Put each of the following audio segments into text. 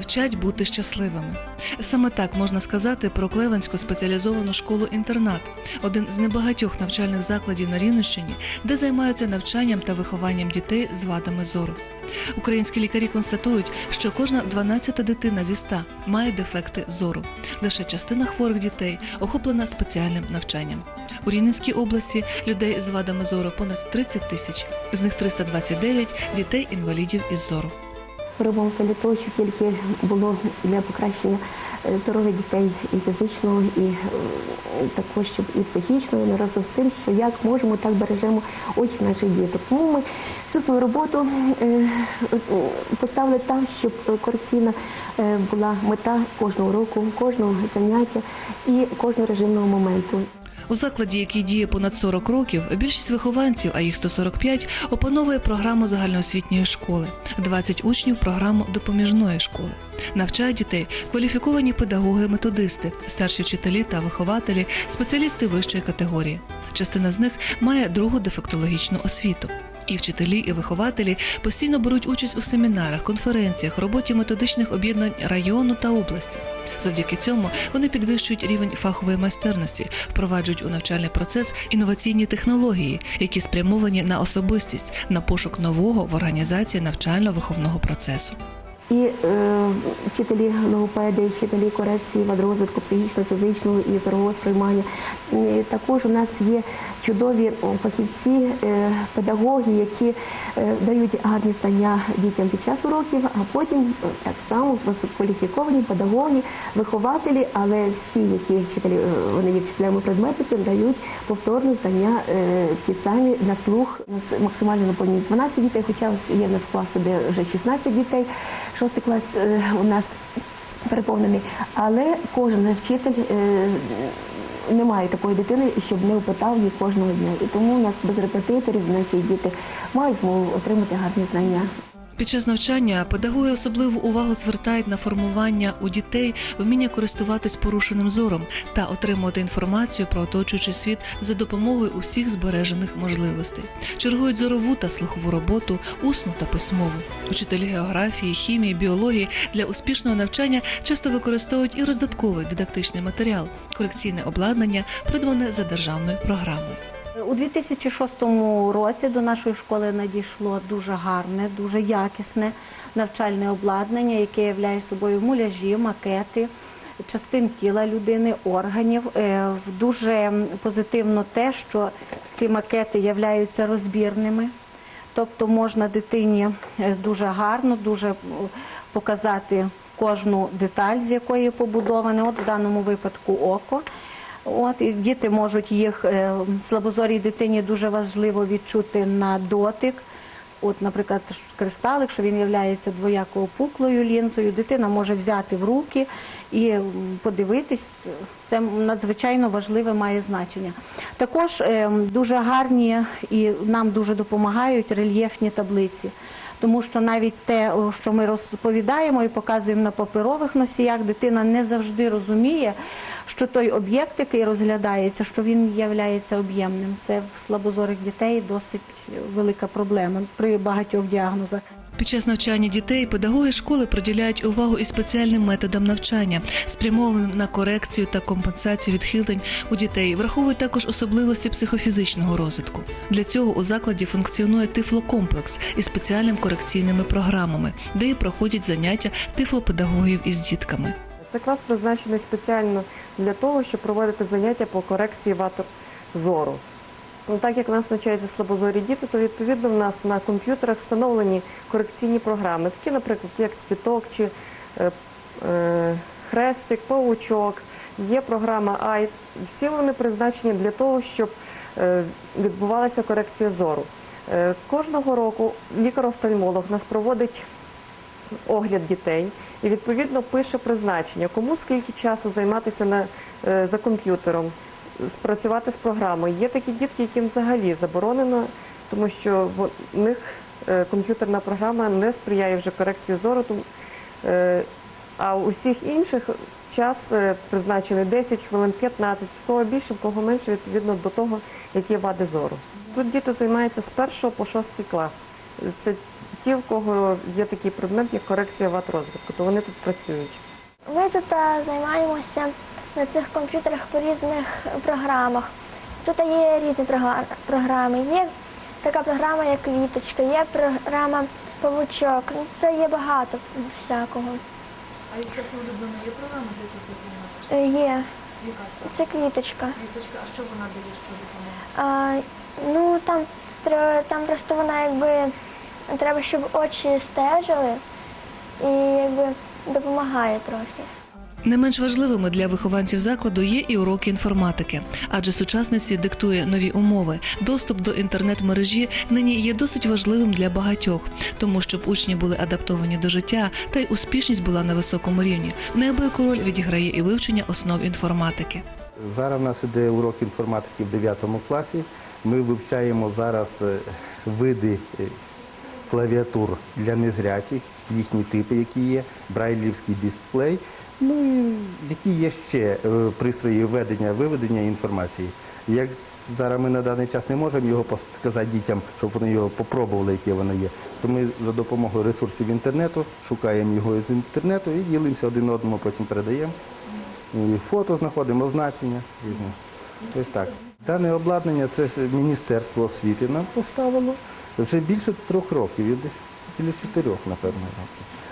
Де бути щасливими. Саме так можна сказати про Клеванську спеціалізовану школу-інтернат, один з небагатьох навчальних закладів на Рівненщині, де займаються навчанням та вихованням дітей з вадами зору. Українські лікарі констатують, що кожна 12 дитина зі 100 має дефекти зору. Лише частина хворих дітей охоплена спеціальним навчанням. У Рівненській області людей з вадами зору понад 30 тисяч, з них 329 дітей інвалідів із зору. Робимося для того, щоб тільки було для покращення е, здоров'я дітей і фізичного, і е, також щоб і психічного, і разом з тим, що як можемо, так бережемо очі наших діток. Тому ми всю свою роботу е, поставили так, щоб корекційна була мета кожного року, кожного заняття і кожного режимного моменту. У закладі, який діє понад 40 років, більшість вихованців, а їх 145, опановує програму загальноосвітньої школи, 20 учнів програму допоміжної школи. Навчають дітей кваліфіковані педагоги-методисти, старші вчителі та вихователі, спеціалісти вищої категорії. Частина з них має другу дефектологічну освіту. І вчителі, і вихователі постійно беруть участь у семінарах, конференціях, роботі методичних об'єднань району та області. Завдяки цьому вони підвищують рівень фахової майстерності, впроваджують у навчальний процес інноваційні технології, які спрямовані на особистість, на пошук нового в організації навчально-виховного процесу. І е, вчителі логопеди, вчителі корекції вадрозвитку психічного, фізичного і зорового сприймання. І також у нас є чудові фахівці, е, педагоги, які е, дають гарні знання дітям під час уроків, а потім е, так само кваліфіковані педагоги, вихователі, але всі, які вчителі, е, вони є вчителями предметників, дають повторне знання е, ті самі на слух. Максимальна наповненість 12 дітей, хоча є в нас класи, де вже 16 дітей. Шостий клас е, у нас переповнений. Але кожен вчитель не немає такої дитини, щоб не опитав її кожного дня. І тому у нас без репетиторів наші діти мають змогу отримати гарні знання. Під час навчання педагоги особливу увагу звертають на формування у дітей вміння користуватись порушеним зором та отримувати інформацію про оточуючий світ за допомогою усіх збережених можливостей. Чергують зорову та слухову роботу, усну та письмову. Учителі географії, хімії, біології для успішного навчання часто використовують і роздатковий дидактичний матеріал, корекційне обладнання, придбане за державною програмою. У 2006 році до нашої школи надійшло дуже гарне, дуже якісне навчальне обладнання, яке являє собою муляжі, макети, частин тіла людини, органів. Е, Дуже позитивно те, що ці макети являються розбірними. Тобто можна дитині е, дуже гарно, дуже е, показати кожну деталь, з якої побудоване. От в даному випадку око. От і діти можуть їх е, слабозорій дитині дуже важливо відчути на дотик. От, наприклад, кристалик, що він є двояко опуклою лінзою, дитина може взяти в руки і подивитись. Це надзвичайно важливе має значення. Також е, дуже гарні і нам дуже допомагають рельєфні таблиці. Тому що навіть те, що ми розповідаємо і показуємо на паперових носіях, дитина не завжди розуміє, що той об'єкт, який розглядається, що він є об'ємним. Це в слабозорих дітей досить велика проблема при багатьох діагнозах. Під час навчання дітей педагоги школи приділяють увагу і спеціальним методам навчання, спрямованим на корекцію та компенсацію відхилень у дітей, враховують також особливості психофізичного розвитку. Для цього у закладі функціонує тифлокомплекс із спеціальними корекційними програмами, де і проходять заняття тифлопедагогів із дітками. Це клас призначений спеціально для того, щоб проводити заняття по корекції вад зору. Ну, так як в нас навчаються слабозорі діти, то відповідно в нас на комп'ютерах встановлені корекційні програми, такі, наприклад, як цвіток чи е, е, хрестик, паучок. Є програма АЙ. Всі вони призначені для того, щоб е, відбувалася корекція зору. Е, кожного року лікар-офтальмолог нас проводить огляд дітей і відповідно пише призначення, кому скільки часу займатися на, е, за комп'ютером, спрацювати з програмою. Є такі дітки, яким взагалі заборонено, тому що в них е, комп'ютерна програма не сприяє вже корекції зору. е, А у усіх інших час е, призначений 10 хвилин, 15, в кого більше, в кого менше, відповідно до того, які вади зору. Тут діти займаються з 1 по 6 клас. Це ті, в кого є такий предмет, як корекція ват розвитку, то вони тут працюють. Ми тут займаємося на цих комп'ютерах по різних програмах. Тут є різні програми. Є така програма, як квіточка, є програма павучок. Ну, Тут є багато всякого. А яка це улюблена є програма, з якою ти займаєшся? Е, Є. Яка це? Це квіточка. Квіточка, а що вона дає, що допомагає? Ну там, там просто вона якби треба, щоб очі стежили і якби допомагає трохи. Не менш важливими для вихованців закладу є і уроки інформатики, адже сучасний світ диктує нові умови. Доступ до інтернет-мережі нині є досить важливим для багатьох, тому щоб учні були адаптовані до життя та й успішність була на високому рівні. Неабияку роль відіграє і вивчення основ інформатики. Зараз в нас іде урок інформатики в 9 класі. Ми вивчаємо зараз е, види е, клавіатур для незрячих, їхні типи, які є, брайлівський дисплей, ну і які є ще е, пристрої введення, виведення інформації. Як зараз ми на даний час не можемо його сказати дітям, щоб вони його попробували, яке воно є, то ми за допомогою ресурсів інтернету шукаємо його з інтернету і ділимося один одному, потім передаємо. І фото знаходимо, означення. Ось так. Дане обладнання це Міністерство освіти нам поставило вже більше трьох років, десь біля чотирьох, напевно.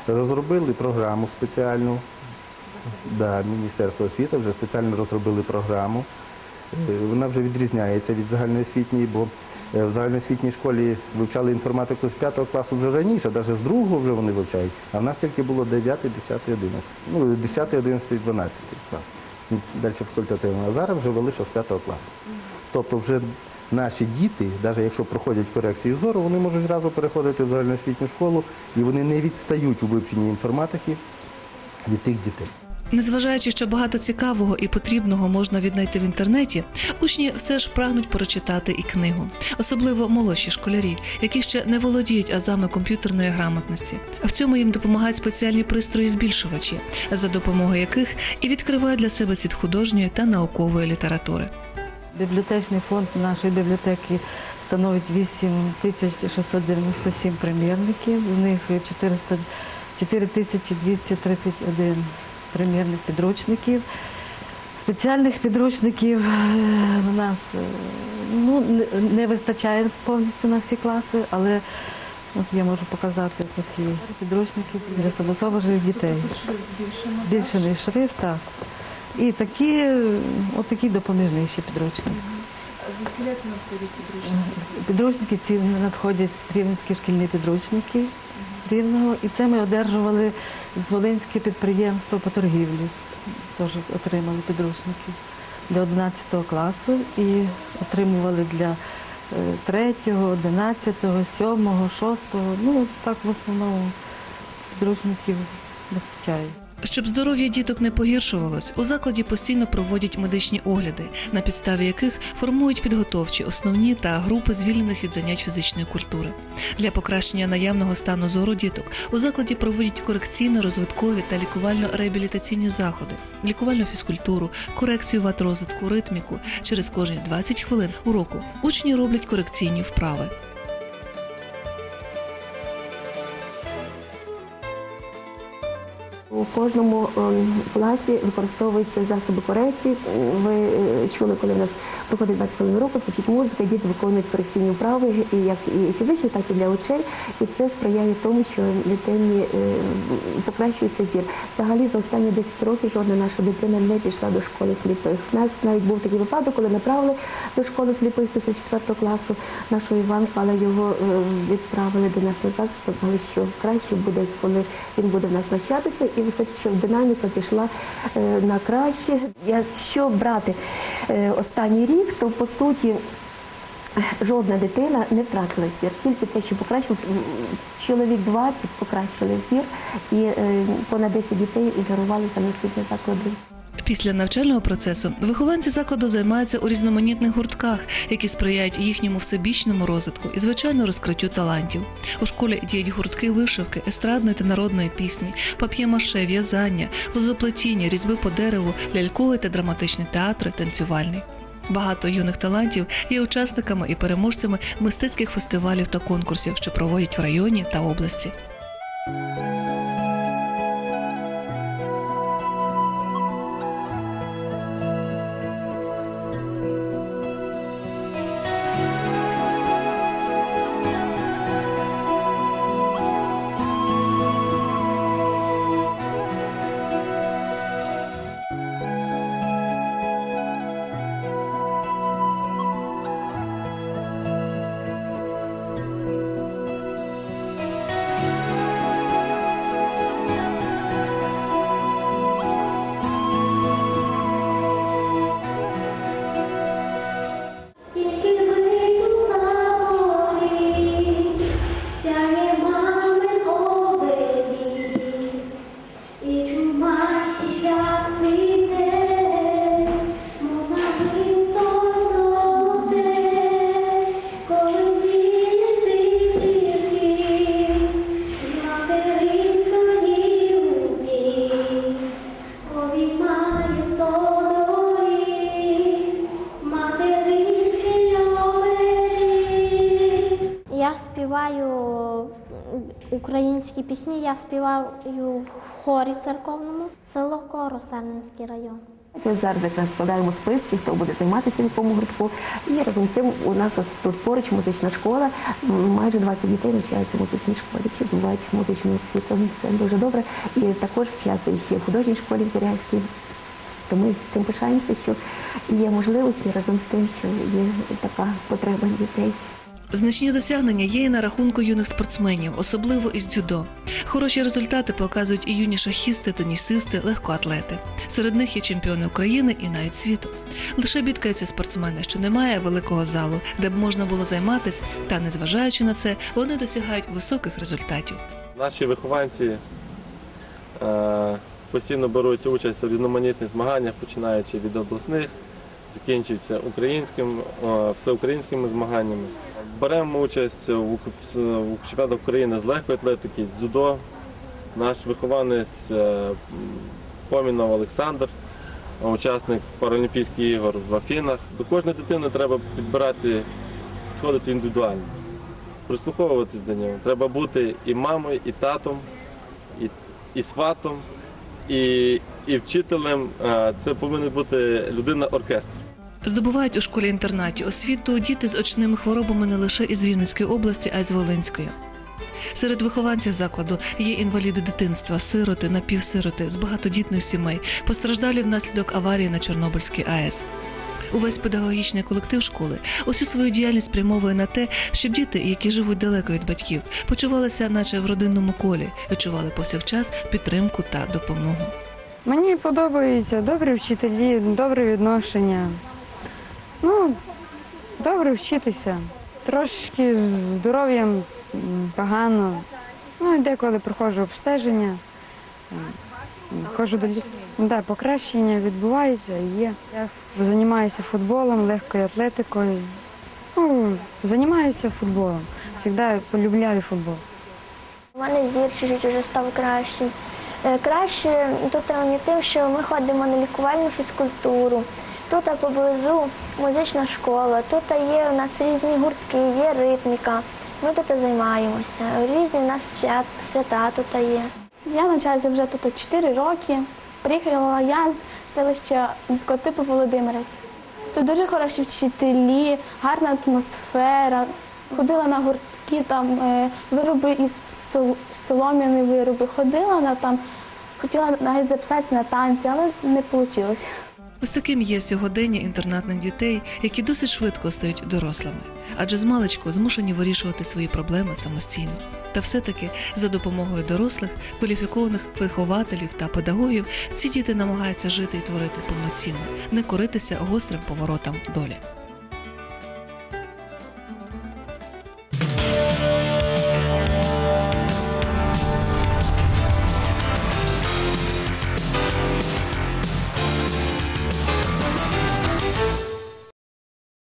Розробили програму спеціальну. Да, Міністерство освіти вже спеціально розробили програму. Е, Вона вже відрізняється від загальноосвітньої, бо е, в загальноосвітній школі вивчали інформатику з 5 класу вже раніше, навіть з другого вже вони вивчають. А в нас тільки було 9, 10, 11. Ну, 10, 11, 12 клас. Далі факультативно. А зараз вже вели, що з 5 класу. Тобто вже наші діти, навіть якщо проходять корекцію зору, вони можуть зразу переходити в загальноосвітню школу і вони не відстають у вивченні інформатики від тих дітей. Незважаючи, що багато цікавого і потрібного можна віднайти в інтернеті, учні все ж прагнуть прочитати і книгу, особливо молодші школярі, які ще не володіють азами комп'ютерної грамотності. В цьому їм допомагають спеціальні пристрої збільшувачі, за допомогою яких і відкривають для себе світ художньої та наукової літератури. Бібліотечний фонд нашої бібліотеки становить 8697 примірників, з них 400 4231 примірник підручників. Спеціальних підручників е, у нас е, ну, не- вистачає повністю на всі класи, але от я можу показати такі підручники для самосоважих дітей. Збільшений шрифт, так. І такі, е, от такі допоміжні ще підручники. Підручники ці надходять рівненські шкільні підручники рівного. І це ми одержували з Волинське підприємство по торгівлі. Теж отримали підручники для 11 класу і отримували для 3, 11, 7, 6. Ну, так в основному підручників вистачає. Щоб здоров'я діток не погіршувалось, у закладі постійно проводять медичні огляди, на підставі яких формують підготовчі основні та групи звільнених від занять фізичної культури. Для покращення наявного стану зору діток у закладі проводять корекційно-розвиткові та лікувально-реабілітаційні заходи, лікувальну фізкультуру, корекцію ват розвитку, ритміку. Через кожні 20 хвилин уроку учні роблять корекційні вправи. У кожному ем, класі використовуються засоби корекції. Ви е, чули, коли в нас проходить 20 хвилин року, звучить музика, діти виконують корекційні вправи, як і фізичні, так і для очей. І це сприяє тому, що дитині е, покращується зір. Взагалі за останні 10 років жодна наша дитина не пішла до школи сліпих. У нас навіть був такий випадок, коли направили до школи сліпих після 4 класу нашого Іванка, але його е, відправили до нас назад, сказали, що краще буде, коли він буде в нас навчатися, і все, що динаміка пішла е, на краще. Якщо брати е, останній рік, то по суті. Жодна дитина не втратила зір, тільки те, що покращив чоловік 20 покращили зір, і е, понад 10 дітей ігнорувалися на освітні заклади. Після навчального процесу вихованці закладу займаються у різноманітних гуртках, які сприяють їхньому всебічному розвитку і звичайно розкриттю талантів. У школі діють гуртки вишивки, естрадної та народної пісні, пап'є-маше, в'язання, лозоплетіння, різьби по дереву, ляльковий та драматичний театри, танцювальний. Багато юних талантів є учасниками і переможцями мистецьких фестивалів та конкурсів, що проводять в районі та області. Українські пісні, я співаю в хорі церковному, село Коросарненський район. Це зараз якраз складаємо списки, хто буде займатися в якому гуртку. І разом з тим у нас ось тут поруч музична школа. Майже 20 дітей навчаються в музичній школі, чи здобувають музичну освіту. Це дуже добре. І також вчаться ще в художній школі в Зарянській. То ми тим пишаємося, що є можливості разом з тим, що є така потреба дітей. Значні досягнення є і на рахунку юних спортсменів, особливо із дзюдо. Хороші результати показують і юні шахісти, тенісисти, легкоатлети. Серед них є чемпіони України і навіть світу. Лише бідкаються спортсмени, що немає великого залу, де б можна було займатися, та незважаючи на це, вони досягають високих результатів. Наші вихованці е, постійно беруть участь у різноманітних змаганнях, починаючи від обласних, закінчуються українським, е, всеукраїнськими змаганнями. Беремо участь в- чемпіонатах України з легкої атлетики, дзюдо. Наш вихованець е, Помінов Олександр, учасник Паралімпійських ігор в Афінах. До кожної дитини треба підбирати, підходити індивідуально прислуховуватись до нього. Треба бути і мамою, і татом, і, і сватом, і, і вчителем. Е, Це повинна бути людина оркестр. Здобувають у школі-інтернаті освіту діти з очними хворобами не лише із Рівненської області, а й з Волинської. Серед вихованців закладу є інваліди дитинства, сироти, напівсироти з багатодітних сімей, постраждалі внаслідок аварії на Чорнобильській АЕС. Увесь педагогічний колектив школи усю свою діяльність спрямовує на те, щоб діти, які живуть далеко від батьків, почувалися, наче в родинному колі, відчували повсякчас підтримку та допомогу. Мені подобаються добрі вчителі, добре відношення. Ну, добре вчитися. Трошки з здоров'ям погано. Ну, і деколи проходжу обстеження. Ходжу до да, покращення відбувається і є. Я займаюся футболом, легкою атлетикою. Ну, займаюся футболом. Завжди полюбляю футбол. У мене зір чуть-чуть вже став кращий. Е, Краще тут мені тим, що ми ходимо на лікувальну фізкультуру. Тут поблизу музична школа, тут є у нас різні гуртки, є ритміка. Ми тут займаємося. Різні у нас свят, свята тут є. Я навчаюся вже тут 4 роки. Приїхала я з селища міського типу Володимирець. Тут дуже хороші вчителі, гарна атмосфера. Ходила на гуртки, там е, вироби із сол- солом'яні вироби. Ходила на там, хотіла навіть записатися на танці, але не вийшло. Ось таким є сьогодення інтернатних дітей, які досить швидко стають дорослими, адже з маличку змушені вирішувати свої проблеми самостійно. Та все-таки за допомогою дорослих, кваліфікованих вихователів та педагогів ці діти намагаються жити і творити повноцінно, не коритися гострим поворотам долі.